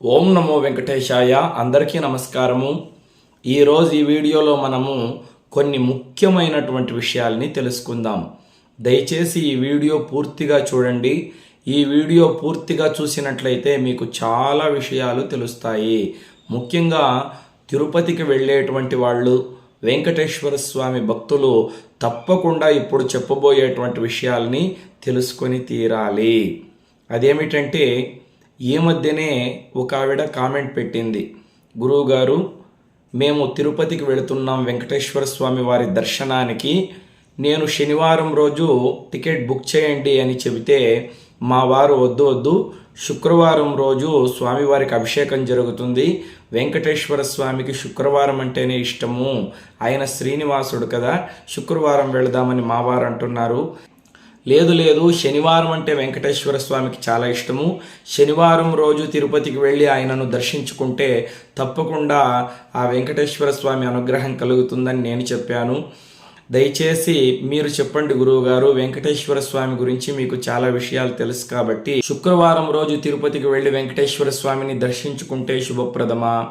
ఓం నమో వెంకటేశాయ. అందరికీ నమస్కారము. ఈరోజు ఈ వీడియోలో మనము కొన్ని ముఖ్యమైనటువంటి విషయాల్ని తెలుసుకుందాం. దయచేసి ఈ వీడియో పూర్తిగా చూడండి. ఈ వీడియో పూర్తిగా చూసినట్లయితే మీకు చాలా విషయాలు తెలుస్తాయి. ముఖ్యంగా తిరుపతికి వెళ్ళేటువంటి వాళ్ళు వెంకటేశ్వర స్వామి భక్తులు తప్పకుండా ఇప్పుడు చెప్పబోయేటువంటి విషయాల్ని తెలుసుకొని తీరాలి. అదేమిటంటే ఈ మధ్యనే ఒక ఆవిడ కామెంట్ పెట్టింది. గురువుగారు మేము తిరుపతికి వెళుతున్నాం వెంకటేశ్వర స్వామి వారి దర్శనానికి. నేను శనివారం రోజు టికెట్ బుక్ చేయండి అని చెబితే మా వారు వద్దు వద్దు. శుక్రవారం రోజు స్వామివారికి అభిషేకం జరుగుతుంది. వెంకటేశ్వర స్వామికి శుక్రవారం అంటేనే ఇష్టము. ఆయన శ్రీనివాసుడు కదా శుక్రవారం వెళదామని మా వారు అంటున్నారు. లేదు లేదు శనివారం అంటే వెంకటేశ్వర స్వామికి చాలా ఇష్టము. శనివారం రోజు తిరుపతికి వెళ్ళి ఆయనను దర్శించుకుంటే తప్పకుండా ఆ వెంకటేశ్వర స్వామి అనుగ్రహం కలుగుతుందని నేను చెప్పాను. దయచేసి మీరు చెప్పండి గురువుగారు వెంకటేశ్వర స్వామి గురించి మీకు చాలా విషయాలు తెలుసు కాబట్టి శుక్రవారం రోజు తిరుపతికి వెళ్ళి వెంకటేశ్వర స్వామిని దర్శించుకుంటే శుభప్రదమా?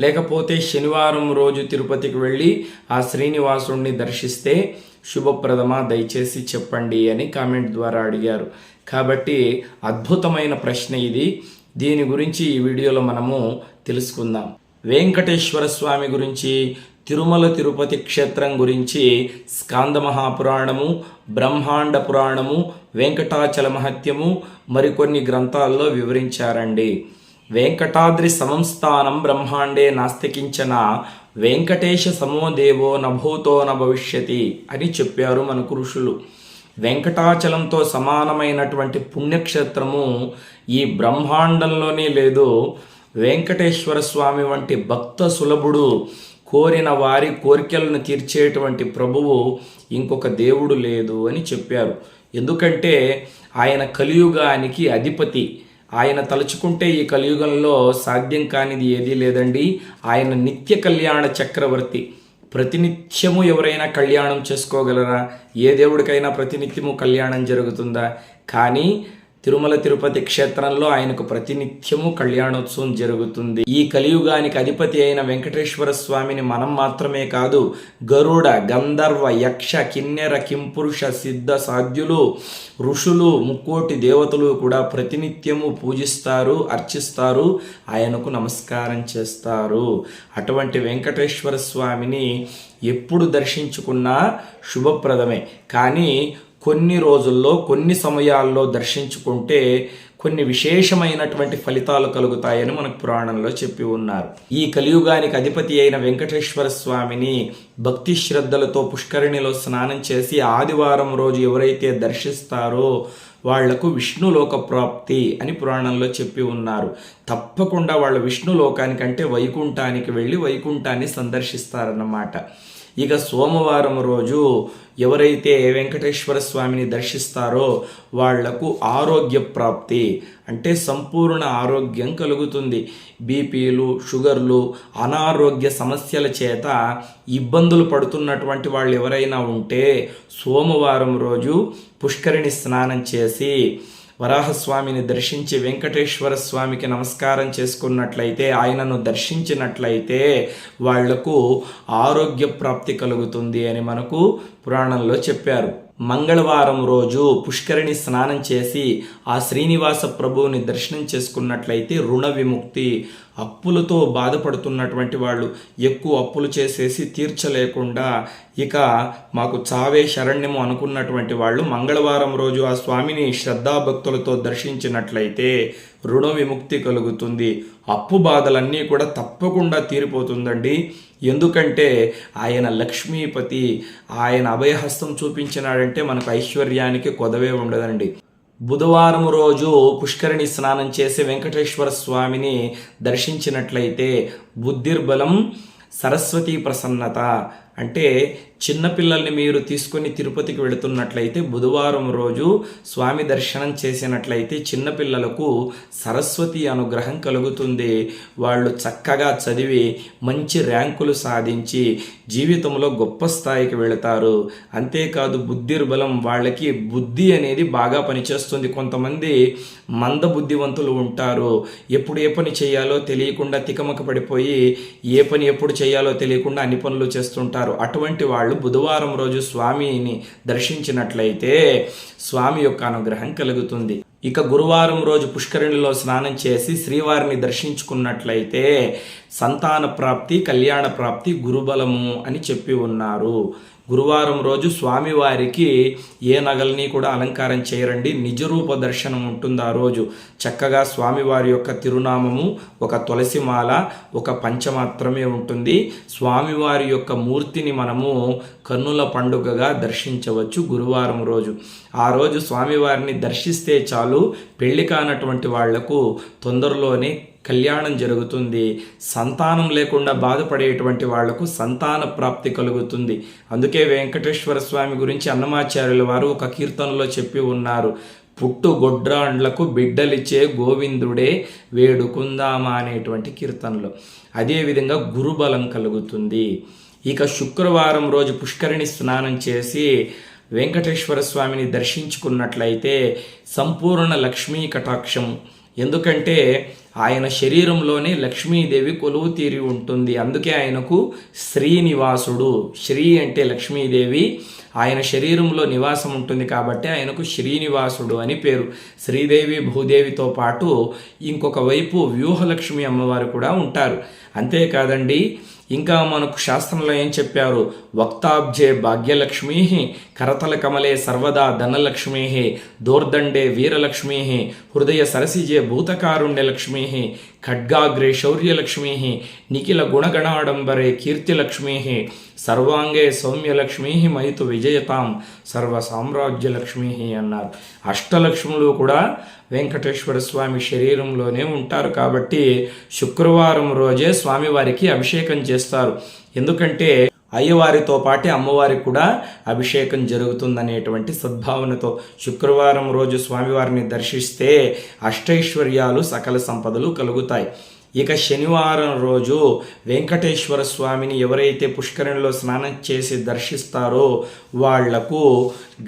లేకపోతే శనివారం రోజు తిరుపతికి వెళ్ళి ఆ శ్రీనివాసుడిని దర్శిస్తే శుభప్రదమా? దయచేసి చెప్పండి అని కామెంట్ ద్వారా అడిగారు. కాబట్టి అద్భుతమైన ప్రశ్న ఇది. దీని గురించి ఈ వీడియోలో మనము తెలుసుకుందాం. వెంకటేశ్వర స్వామి గురించి తిరుమల తిరుపతి క్షేత్రం గురించి స్కాంద మహాపురాణము బ్రహ్మాండ పురాణము వెంకటాచల మహత్యము మరికొన్ని గ్రంథాల్లో వివరించారండి. వెంకటాద్రి సమంస్థానం బ్రహ్మాండే నాస్తికించిన వెంకటేశ సమో దేవో నభూతో భవిష్యతి అని చెప్పారు మనకు ఋషులు. వెంకటాచలంతో సమానమైనటువంటి పుణ్యక్షేత్రము ఈ బ్రహ్మాండంలోనే లేదు. వెంకటేశ్వర స్వామి వంటి భక్త సులభుడు కోరిన వారి కోరికలను తీర్చేటువంటి ప్రభువు ఇంకొక దేవుడు లేదు అని చెప్పారు. ఎందుకంటే ఆయన కలియుగానికి అధిపతి. ఆయన తలుచుకుంటే ఈ కలియుగంలో సాధ్యం కానిది ఏదీ లేదండి. ఆయన నిత్య కళ్యాణ చక్రవర్తి. ప్రతినిత్యము ఎవరైనా కళ్యాణం చేసుకోగలరా? ఏ దేవుడికైనా ప్రతినిత్యము కళ్యాణం జరుగుతుందా? కానీ తిరుమల తిరుపతి క్షేత్రంలో ఆయనకు ప్రతినిత్యము కళ్యాణోత్సవం జరుగుతుంది. ఈ కలియుగానికి అధిపతి అయిన వెంకటేశ్వర స్వామిని మనం మాత్రమే కాదు గరుడ గంధర్వ యక్ష కిన్నెర కింపురుష సిద్ధ సాధ్యులు ఋషులు ముక్కోటి దేవతలు కూడా ప్రతినిత్యము పూజిస్తారు అర్చిస్తారు ఆయనకు నమస్కారం చేస్తారు. అటువంటి వెంకటేశ్వర స్వామిని ఎప్పుడు దర్శించుకున్నా శుభప్రదమే. కానీ కొన్ని రోజుల్లో కొన్ని సమయాల్లో దర్శించుకుంటే కొన్ని విశేషమైనటువంటి ఫలితాలు కలుగుతాయని మనకు పురాణంలో చెప్పి ఉన్నారు. ఈ కలియుగానికి అధిపతి అయిన వెంకటేశ్వర స్వామిని భక్తి శ్రద్ధలతో పుష్కరిణిలో స్నానం చేసి ఆదివారం రోజు ఎవరైతే దర్శిస్తారో వాళ్ళకు విష్ణులోక ప్రాప్తి అని పురాణంలో చెప్పి ఉన్నారు. తప్పకుండా వాళ్ళ విష్ణులోకానికంటే వైకుంఠానికి వెళ్ళి వైకుంఠాన్ని సందర్శిస్తారన్నమాట. ఇక సోమవారం రోజు ఎవరైతే వెంకటేశ్వర స్వామిని దర్శిస్తారో వాళ్ళకు ఆరోగ్య ప్రాప్తి అంటే సంపూర్ణ ఆరోగ్యం కలుగుతుంది. బీపీలు షుగర్లు అనారోగ్య సమస్యల చేత ఇబ్బందులు పడుతున్నటువంటి వాళ్ళు ఎవరైనా ఉంటే సోమవారం రోజు పుష్కరిణి స్నానం చేసి వరాహస్వామిని దర్శించి వెంకటేశ్వర స్వామికి నమస్కారం చేసుకున్నట్లయితే ఆయనను దర్శించినట్లయితే వాళ్ళకు ఆరోగ్య ప్రాప్తి కలుగుతుంది అని మనకు పురాణంలో చెప్పారు. మంగళవారం రోజు పుష్కరిణి స్నానం చేసి ఆ శ్రీనివాస ప్రభువుని దర్శనం చేసుకున్నట్లయితే రుణ విముక్తి అప్పులతో బాధపడుతున్నటువంటి వాళ్ళు ఎక్కువ అప్పులు చేసేసి తీర్చలేకుండా ఇక మాకు చావే శరణ్యము అనుకున్నటువంటి వాళ్ళు మంగళవారం రోజు ఆ స్వామిని శ్రద్ధాభక్తులతో దర్శించినట్లయితే రుణ విముక్తి కలుగుతుంది. అప్పు బాధలన్నీ కూడా తప్పకుండా తీరిపోతుందండి. ఎందుకంటే ఆయన లక్ష్మీపతి ఆయన అభయహస్తం చూపించినాడంటే మనకు ఐశ్వర్యానికి కొదవే ఉండదండి. బుధవారం రోజు పుష్కరిణి స్నానం చేసి వెంకటేశ్వర స్వామిని దర్శించినట్లయితే బుద్ధిర్బలం సరస్వతి ప్రసన్నత అంటే చిన్నపిల్లల్ని మీరు తీసుకొని తిరుపతికి వెళుతున్నట్లయితే బుధవారం రోజు స్వామి దర్శనం చేసినట్లయితే చిన్నపిల్లలకు సరస్వతి అనుగ్రహం కలుగుతుంది. వాళ్ళు చక్కగా చదివి మంచి ర్యాంకులు సాధించి జీవితంలో గొప్ప స్థాయికి వెళతారు. అంతేకాదు బుద్ధిర్బలం వాళ్ళకి బుద్ధి అనేది బాగా పనిచేస్తుంది. కొంతమంది మంద బుద్ధివంతులు ఉంటారు. ఎప్పుడు ఏ పని చేయాలో తెలియకుండా తికమక పడిపోయి ఏ పని ఎప్పుడు చేయాలో తెలియకుండా అన్ని పనులు చేస్తుంటారు. అటువంటి వాళ్ళు బుధవారం రోజు స్వామిని దర్శించినట్లయితే స్వామి యొక్క అనుగ్రహం కలుగుతుంది. ఇక గురువారం రోజు పుష్కరిణిలో స్నానం చేసి శ్రీవారిని దర్శించుకున్నట్లయితే సంతాన ప్రాప్తి కళ్యాణ ప్రాప్తి గురుబలము అని చెప్పి ఉన్నారు. గురువారం రోజు స్వామివారికి ఏ నగల్ని కూడా అలంకారం చేయరండి. నిజరూప దర్శనం ఉంటుంది ఆ రోజు. చక్కగా స్వామివారి యొక్క తిరునామము ఒక తులసిమాల ఒక పంచ మాత్రమే ఉంటుంది. స్వామివారి యొక్క మూర్తిని మనము కన్నుల పండుగగా దర్శించవచ్చు గురువారం రోజు. ఆ రోజు స్వామివారిని దర్శిస్తే చాలు. పెళ్ళి కానటువంటి వాళ్ళకు తొందరలోనే కళ్యాణం జరుగుతుంది. సంతానం లేకుండా బాధపడేటువంటి వాళ్ళకు సంతాన ప్రాప్తి కలుగుతుంది. అందుకే వెంకటేశ్వర స్వామి గురించి అన్నమాచార్యుల వారు ఒక కీర్తనలో చెప్పి ఉన్నారు. పుట్టు గొడ్రాండ్లకు బిడ్డలిచ్చే గోవిందుడే వేడుకుందామా అనేటువంటి కీర్తనలు. అదేవిధంగా గురుబలం కలుగుతుంది. ఇక శుక్రవారం రోజు పుష్కరిణి స్నానం చేసి వెంకటేశ్వర స్వామిని దర్శించుకున్నట్లయితే సంపూర్ణ లక్ష్మీ కటాక్షం. ఎందుకంటే ఆయన శరీరంలోనే లక్ష్మీదేవి కొలువు తీరి ఉంటుంది. అందుకే ఆయనకు శ్రీనివాసుడు. శ్రీ అంటే లక్ష్మీదేవి. ఆయన శరీరంలో నివాసం ఉంటుంది కాబట్టి ఆయనకు శ్రీనివాసుడు అని పేరు. శ్రీదేవి భూదేవితో పాటు ఇంకొక వైపు వ్యూహలక్ష్మి అమ్మవారు కూడా ఉంటారు. అంతేకాదండి ఇంకా మనకు శాస్త్రంలో ఏం చెప్పారు? వక్తాబ్జే భాగ్యలక్ష్మీ కరతల కమలే సర్వదా ధనలక్ష్మీ దోర్దండే వీరలక్ష్మీ హృదయ సరసిజే భూతకారుణ్య లక్ష్మీ ఖడ్గాగ్రే శౌర్యలక్ష్మీ నిఖిల గుణగణాడంబరే కీర్తిలక్ష్మీ సర్వాంగే సౌమ్యలక్ష్మీ మైతు విజయతాం సర్వ సామ్రాజ్యలక్ష్మీ అన్నారు. అష్టలక్ష్ములు కూడా వెంకటేశ్వర స్వామి శరీరంలోనే ఉంటారు కాబట్టి శుక్రవారం రోజే స్వామివారికి అభిషేకం చేస్తారు. ఎందుకంటే అయ్యవారితో పాటే అమ్మవారికి కూడా అభిషేకం జరుగుతుందనేటువంటి సద్భావనతో శుక్రవారం రోజు స్వామివారిని దర్శిస్తే అష్టైశ్వర్యాలు సకల సంపదలు కలుగుతాయి. ఇక శనివారం రోజు వెంకటేశ్వర స్వామిని ఎవరైతే పుష్కరిణిలో స్నానం చేసి దర్శిస్తారో వాళ్ళకు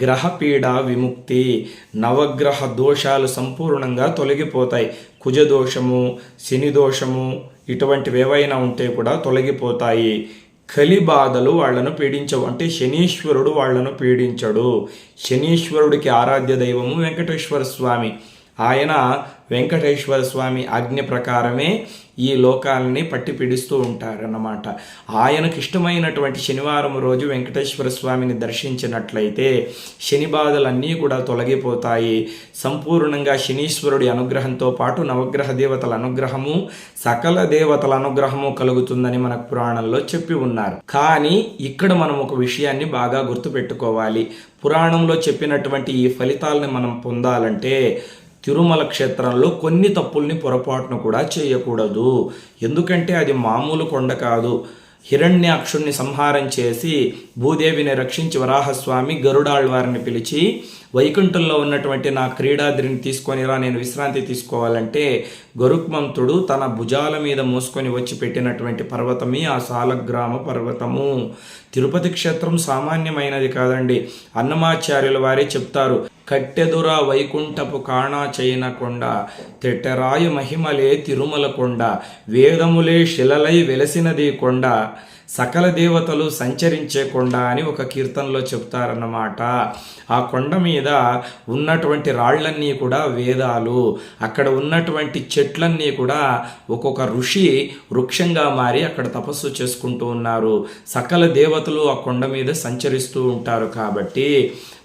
గ్రహపీడ విముక్తి నవగ్రహ దోషాలు సంపూర్ణంగా తొలగిపోతాయి. కుజదోషము శని దోషము ఇటువంటివి ఏవైనా ఉంటే కూడా తొలగిపోతాయి. కలి బాధలు వాళ్ళను పీడించవు. అంటే శనీశ్వరుడు వాళ్ళను పీడించడు. శనీశ్వరుడికి ఆరాధ్య దైవము వెంకటేశ్వర స్వామి. ఆయన వెంకటేశ్వర స్వామి ఆజ్ఞ ప్రకారమే ఈ లోకాలని పట్టి పిడుస్తూ ఉంటారన్నమాట. ఆయనకు ఇష్టమైనటువంటి శనివారం రోజు వెంకటేశ్వర స్వామిని దర్శించినట్లయితే శని బాధలన్నీ కూడా తొలగిపోతాయి. సంపూర్ణంగా శనీశ్వరుడి అనుగ్రహంతో పాటు నవగ్రహ దేవతల అనుగ్రహము సకల దేవతల అనుగ్రహము కలుగుతుందని మనకు పురాణంలో చెప్పి ఉన్నారు. కానీ ఇక్కడ మనం ఒక విషయాన్ని బాగా గుర్తుపెట్టుకోవాలి. పురాణంలో చెప్పినటువంటి ఈ ఫలితాలను మనం పొందాలంటే తిరుమల క్షేత్రంలో కొన్ని తప్పుల్ని పొరపాటును కూడా చేయకూడదు. ఎందుకంటే అది మామూలు కొండ కాదు. హిరణ్యాక్షుణ్ణి సంహారం చేసి భూదేవిని రక్షించి వరాహస్వామి గరుడాళ్వారిని పిలిచి వైకుంఠంలో ఉన్నటువంటి నా క్రీడాద్రిని తీసుకొనిరా నేను విశ్రాంతి తీసుకోవాలంటే గరుక్మంతుడు తన భుజాల మీద మోసుకొని వచ్చి పెట్టినటువంటి పర్వతమే ఆ సాలగ్రామ పర్వతము. తిరుపతి క్షేత్రం సామాన్యమైనది కాదండి. అన్నమాచార్యుల వారే చెప్తారు కట్టెదుర వైకుంఠపు కాణా చేయనకొండ తెట్టరాయు మహిమలే తిరుమల కొండ వేదములే శిలలై వెలసినది కొండ సకల దేవతలు సంచరించే కొండ అని ఒక కీర్తనలో చెప్తారన్నమాట. ఆ కొండ మీద ఉన్నటువంటి రాళ్ళన్నీ కూడా వేదాలు. అక్కడ ఉన్నటువంటి చెట్లన్నీ కూడా ఒక్కొక్క ఋషి వృక్షంగా మారి అక్కడ తపస్సు చేసుకుంటూ ఉన్నారు. సకల దేవతలు ఆ కొండ మీద సంచరిస్తూ ఉంటారు కాబట్టి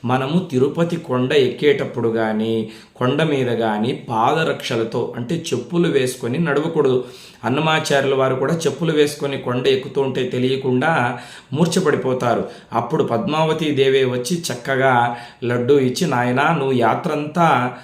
మనము తిరుపతి కొండ ఎక్కేటప్పుడు కానీ కొండ మీద కానీ పాదరక్షలతో అంటే చెప్పులు వేసుకొని నడవకూడదు. అన్నమాచార్యుల వారు కూడా చెప్పులు వేసుకొని కొండ ఎక్కుతూ ఉంటే తెలియకుండా మూర్చపడిపోతారు అప్పుడు పద్మావతి దేవే వచ్చి చక్కగా లడ్డు ఇచ్చి నాయన నువ్వు యాత్రంతా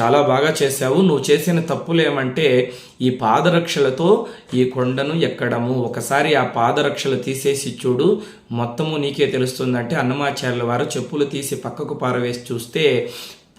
చాలా బాగా చేశావు. నువ్వు చేసిన తప్పులు ఏమంటే ఈ పాదరక్షలతో ఈ కొండను ఎక్కడము. ఒకసారి ఆ పాదరక్షలు తీసేసి చూడు. మొత్తము నీకే తెలుస్తుందంటే అన్నమాచార్యుల వారు చెప్పులు తీసి పక్కకు పారవేసి చూస్తే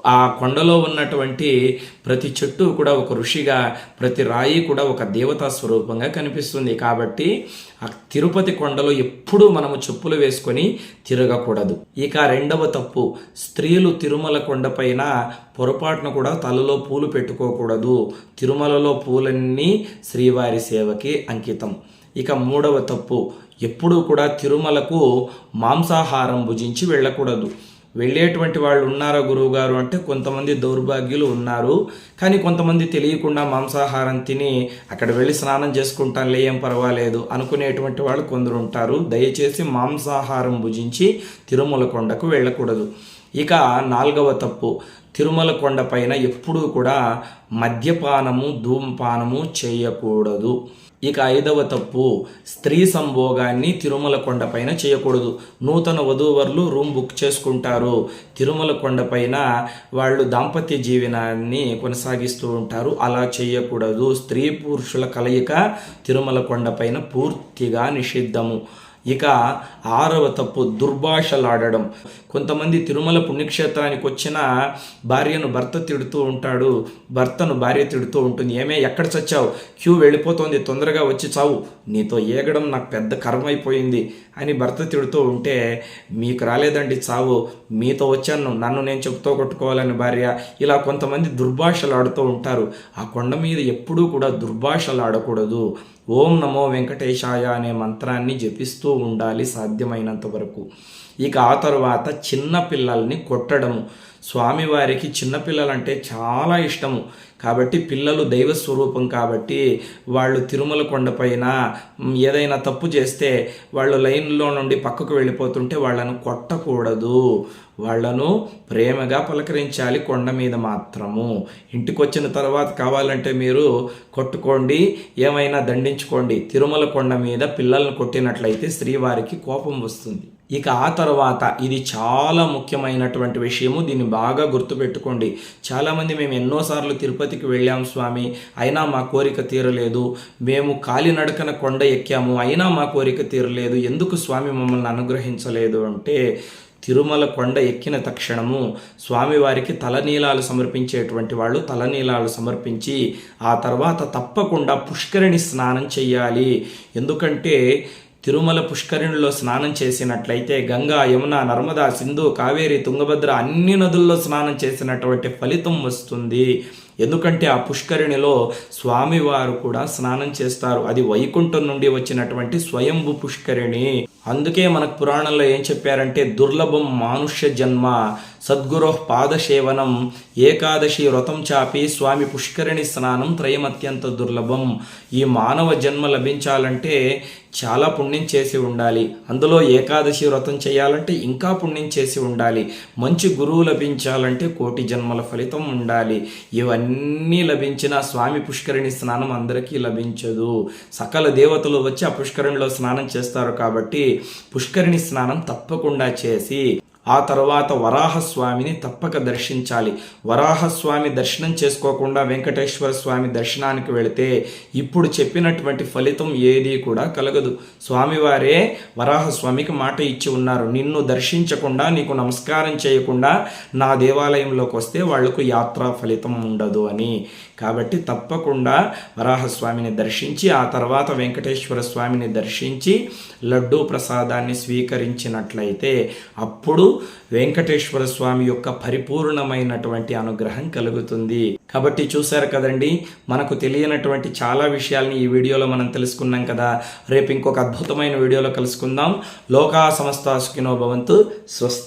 ఆ కొండలో ఉన్నటువంటి ప్రతి చెట్టు కూడా ఒక ఋషిగా ప్రతి రాయి కూడా ఒక దేవతా స్వరూపంగా కనిపిస్తుంది. కాబట్టి ఆ తిరుపతి కొండలో ఎప్పుడూ మనము చెప్పులు వేసుకొని తిరగకూడదు. ఇక రెండవ తప్పు స్త్రీలు తిరుమల కొండపైన పొరపాటున కూడా తలలో పూలు పెట్టుకోకూడదు. తిరుమలలో పూలన్నీ శ్రీవారి సేవకి అంకితం. ఇక మూడవ తప్పు ఎప్పుడూ కూడా తిరుమలకు మాంసాహారం భుజించి వెళ్ళకూడదు. వెళ్ళేటువంటి వాళ్ళు ఉన్నారా గురువు గారు అంటే కొంతమంది దౌర్భాగ్యులు ఉన్నారు. కానీ కొంతమంది తెలియకుండా మాంసాహారం తిని అక్కడ వెళ్ళి స్నానం చేసుకుంటానులే ఏం పర్వాలేదు అనుకునేటువంటి వాళ్ళు కొందరు ఉంటారు. దయచేసి మాంసాహారం భుజించి తిరుమల కొండకు వెళ్ళకూడదు. ఇక నాలుగవ తప్పు. తిరుమల కొండ పైన ఎప్పుడూ కూడా మద్యపానము ధూమపానము చేయకూడదు. ఇక ఐదవ తప్పు స్త్రీ సంభోగాన్ని తిరుమల కొండపైన చేయకూడదు. నూతన వధూవరులు రూమ్ బుక్ చేసుకుంటారు. తిరుమల కొండపైన వాళ్ళు దాంపత్య జీవనాన్ని కొనసాగిస్తూ ఉంటారు. అలా చేయకూడదు. స్త్రీ పురుషుల కలయిక తిరుమల కొండపైన పూర్తిగా నిషిద్ధము. ఇక ఆరవ తప్పు దుర్భాషలాడడం. కొంతమంది తిరుమల పుణ్యక్షేత్రానికి వచ్చిన భార్యను భర్త తిడుతూ ఉంటాడు భర్తను భార్య తిడుతూ ఉంటుంది. ఏమే ఎక్కడ చచ్చావు? క్యూ వెళ్ళిపోతుంది తొందరగా వచ్చి చావు. నీతో ఏగడం నాకు పెద్ద కర్మైపోయింది అని భర్త తిడుతూ ఉంటే మీకు రాలేదండి చావు. మీతో వచ్చాను నన్ను నేను చెప్తూ కొట్టుకోవాలని భార్య. ఇలా కొంతమంది దుర్భాషలు ఆడుతూ ఉంటారు. ఆ కొండ మీద ఎప్పుడూ కూడా దుర్భాషలు ఆడకూడదు ఓం నమో వెంకటేశాయ అనే మంత్రాన్ని జపిస్తూ ఉండాలి సాధ్యమైనంత వరకు. ఇక ఆ తర్వాత చిన్న పిల్లల్ని కొట్టడము. స్వామివారికి చిన్నపిల్లలంటే చాలా ఇష్టము. కాబట్టి పిల్లలు దైవ స్వరూపం కాబట్టి వాళ్ళు తిరుమల కొండపైన ఏదైనా తప్పు చేస్తే వాళ్ళు లైన్లో నుండి పక్కకు వెళ్ళిపోతుంటే వాళ్ళను కొట్టకూడదు. వాళ్ళను ప్రేమగా పలకరించాలి కొండ మీద మాత్రము. ఇంటికి వచ్చిన తర్వాత కావాలంటే మీరు కొట్టుకోండి ఏమైనా దండించుకోండి. తిరుమల కొండ మీద పిల్లల్ని కొట్టినట్లయితే శ్రీవారికి కోపం వస్తుంది. ఇక ఆ తర్వాత ఇది చాలా ముఖ్యమైనటువంటి విషయము. దీన్ని బాగా గుర్తుపెట్టుకోండి. చాలామంది మేము ఎన్నోసార్లు తిరుపతికి వెళ్ళాం స్వామి. అయినా మా కోరిక తీరలేదు. మేము కాలినడకన కొండ ఎక్కాము. అయినా మా కోరిక తీరలేదు. ఎందుకు స్వామి మమ్మల్ని అనుగ్రహించలేదు అంటే తిరుమల కొండ ఎక్కిన తక్షణము స్వామివారికి తలనీలాలు సమర్పించేటువంటి వాళ్ళు తలనీలాలు సమర్పించి ఆ తర్వాత తప్పకుండా పుష్కరిణి స్నానం చేయాలి ఎందుకంటే తిరుమల పుష్కరిణిలో స్నానం చేసినట్లయితే గంగా యమున నర్మదా సింధు కావేరి తుంగభద్ర అన్ని నదుల్లో స్నానం చేసినటువంటి ఫలితం వస్తుంది. ఎందుకంటే ఆ పుష్కరిణిలో స్వామివారు కూడా స్నానం చేస్తారు. అది వైకుంఠం నుండి వచ్చినటువంటి స్వయంభు పుష్కరిణి. అందుకే మనకు పురాణంలో ఏం చెప్పారంటే దుర్లభం మానుష్య జన్మ సద్గురు పాదసేవనం ఏకాదశి వ్రతం చాపి స్వామి పుష్కరిణి స్నానం త్రయమత్యంత దుర్లభం. ఈ మానవ జన్మ లభించాలంటే చాలా పుణ్యం చేసి ఉండాలి. అందులో ఏకాదశి వ్రతం చేయాలంటే ఇంకా పుణ్యం చేసి ఉండాలి. మంచి గురువు లభించాలంటే కోటి జన్మల ఫలితం ఉండాలి. ఇవన్నీ లభించిన స్వామి పుష్కరిణి స్నానం అందరికీ లభించదు. సకల దేవతలు వచ్చి ఆ పుష్కరిణిలో స్నానం చేస్తారు కాబట్టి పుష్కరిణి స్నానం తప్పకుండా చేసి ఆ తర్వాత వరాహస్వామిని తప్పక దర్శించాలి. వరాహస్వామి దర్శనం చేసుకోకుండా వెంకటేశ్వర స్వామి దర్శనానికి వెళితే ఇప్పుడు చెప్పినటువంటి ఫలితం ఏది కూడా కలగదు. స్వామివారే వరాహస్వామికి మాట ఇచ్చి ఉన్నారు. నిన్ను దర్శించకుండా నీకు నమస్కారం చేయకుండా నా దేవాలయంలోకి వస్తే వాళ్ళకు యాత్రా ఫలితం ఉండదు అని. కాబట్టి తప్పకుండా వరాహస్వామిని దర్శించి ఆ తర్వాత వెంకటేశ్వర స్వామిని దర్శించి లడ్డూ ప్రసాదాన్ని స్వీకరించినట్లయితే అప్పుడు వెంకటేశ్వర స్వామి యొక్క పరిపూర్ణమైనటువంటి అనుగ్రహం కలుగుతుంది. కాబట్టి చూశారు కదండి మనకు తెలియనటువంటి చాలా విషయాల్ని ఈ వీడియోలో మనం తెలుసుకున్నాం కదా. రేపు ఇంకొక అద్భుతమైన వీడియోలో కలుసుకుందాం. లోకా సంస్థ సుఖినో భవంతు. స్వస్తి.